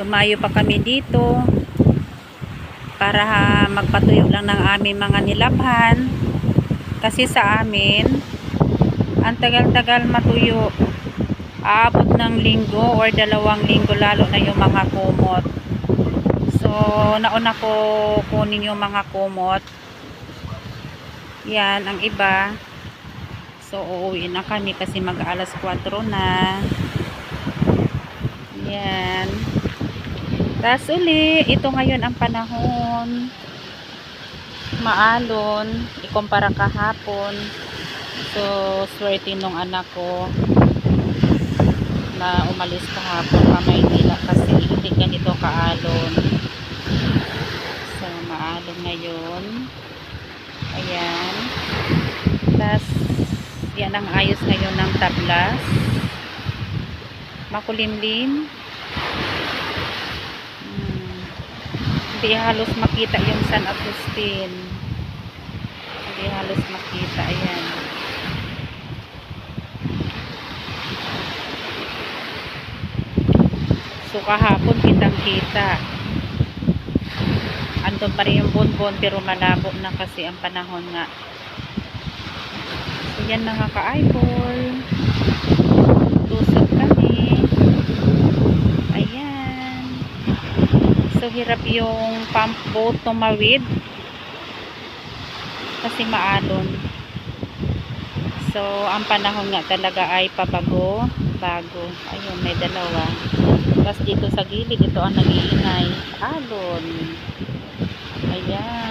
Dumayo pa kami dito para magpatuyo lang ng aming mga nilabhan. Kasi sa amin, ang tagal-tagal matuyo. Aabot ng linggo or dalawang linggo lalo na yung mga kumot. So, nauna ko kunin yung mga kumot. Yan, ang iba. So, uuwi na kami kasi mag alas 4 na. Yan. Tapos uli, ito ngayon ang panahon. Maalon. Ikumpara kahapon. So, swerte nung anak ko na umalis kahapon pa Maynila kasi hindi ganito kaalon. So, maalon ngayon. Ayan. Tapos, yan ang ayos ngayon ng tablas. Makulimlim. Hindi halos makita yung San Agustin. Hindi halos makita. Ayan. So kahapon kitang kita. Andun pa rin yung bonbon pero malabo na kasi ang panahon nga. So yan mga ka-eyeball. Tusok kami. Ayan. So hirap yung pump boat tumawid. Kasi maalon. So ang panahon nga talaga ay pabago. Bago. Ayun, may dalawa. Tapos dito sa gilid, ito ang nag-iingay. Alon. Ayan.